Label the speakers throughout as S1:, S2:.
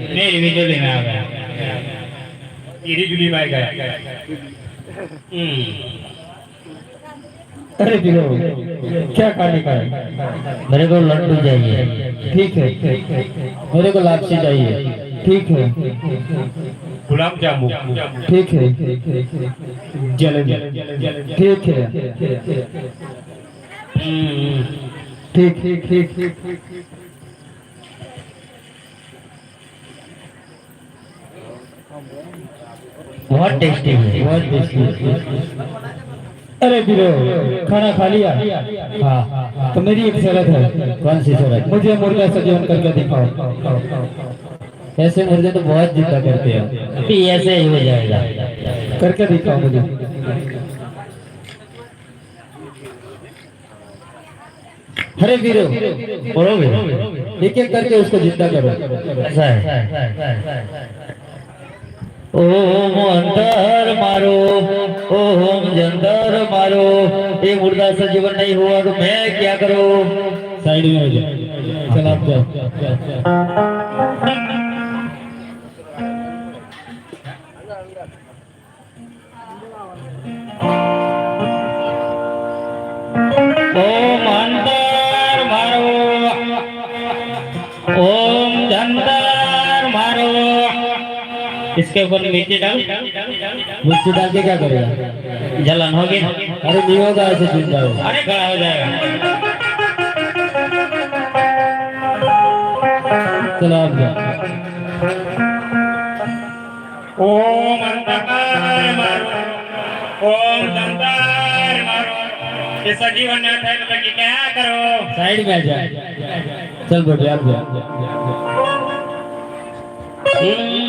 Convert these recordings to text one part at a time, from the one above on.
S1: मेरी वीडियो में आ गया। तेरी जुली में गया हम्म।
S2: अरे बिलो, क्या खाने का है?
S3: मेरे को लड्डू चाहिए।
S2: ठीक है। मेरे को लापसी चाहिए। ठीक है।
S1: गुलाब जामुन।
S2: ठीक है। जलेबी। ठीक है।
S1: हम्म।
S2: ठीक ठीक ठीक ठीक।
S3: बहुत टेस्टी है
S2: बहुत टेस्टी अरे बिलो खाना खा लिया? हाँ। तो मेरी एक शरत है।
S3: कौन सी शरत
S2: मुझे मुर्गा सजीवन करके दिखाओ?
S3: ऐसे मुर्गे तो बहुत जिद्दा करते हैं। अभी ऐसे ही हो जाएगा।
S2: करके दिखाओ मुझे? अरे वीरो
S3: बोलोगे?
S2: एक एक करके उसको ज़िंदा करो।
S3: ऐसा है। ओम अंतर मारो ओम जंतर मारो ये मुर्दा से जीवन नहीं हुआ तो मैं क्या करूँ
S2: साइड में हो जाओ चल आप जाओ
S1: इसके ऊपर मिट्टी डाल?
S2: मुझसे डाल के क्या करेगा?
S1: जलन होगी
S2: अरे नहीं होगा ऐसे ज़िंदा हो
S1: अरे खड़ा हो जाएगा।
S2: चलो आप जाओ।
S1: ओम अंधकार मारो। ओम मारो। जीवन ठहर लगी क्या करो?
S2: साइड में आ जा चल बेटे आप जाओ।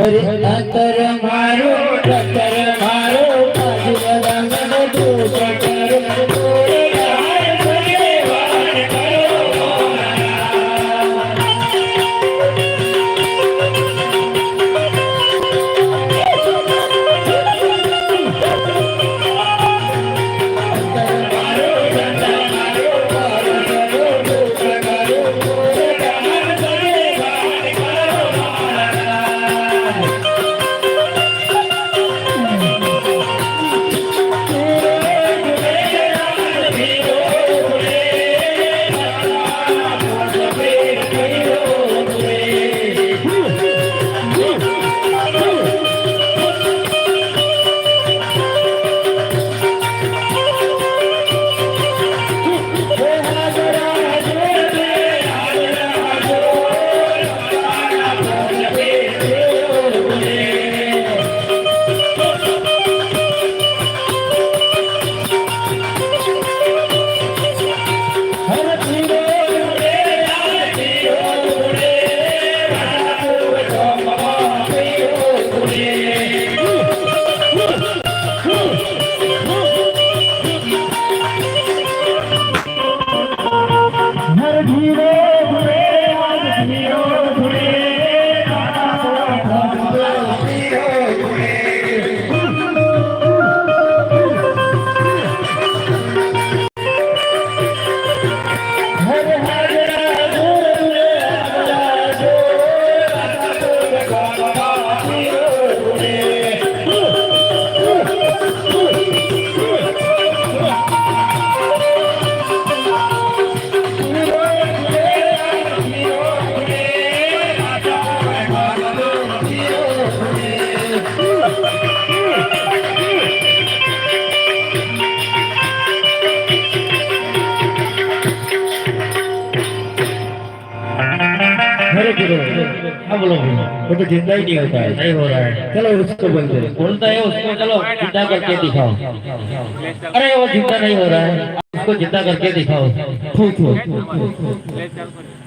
S2: हरे अंतर मारो अंतर मारो बाजू रंग दो
S3: मेरे अब लोग
S2: वो तो ज़िंदा ही नहीं होता है
S3: नहीं हो रहा है
S2: चलो उसको बोलते हैं
S3: बोलता है उसको चलो ज़िंदा करके दिखाओ अरे वो ज़िंदा नहीं हो रहा है उसको ज़िंदा करके दिखाओ
S2: ठीक है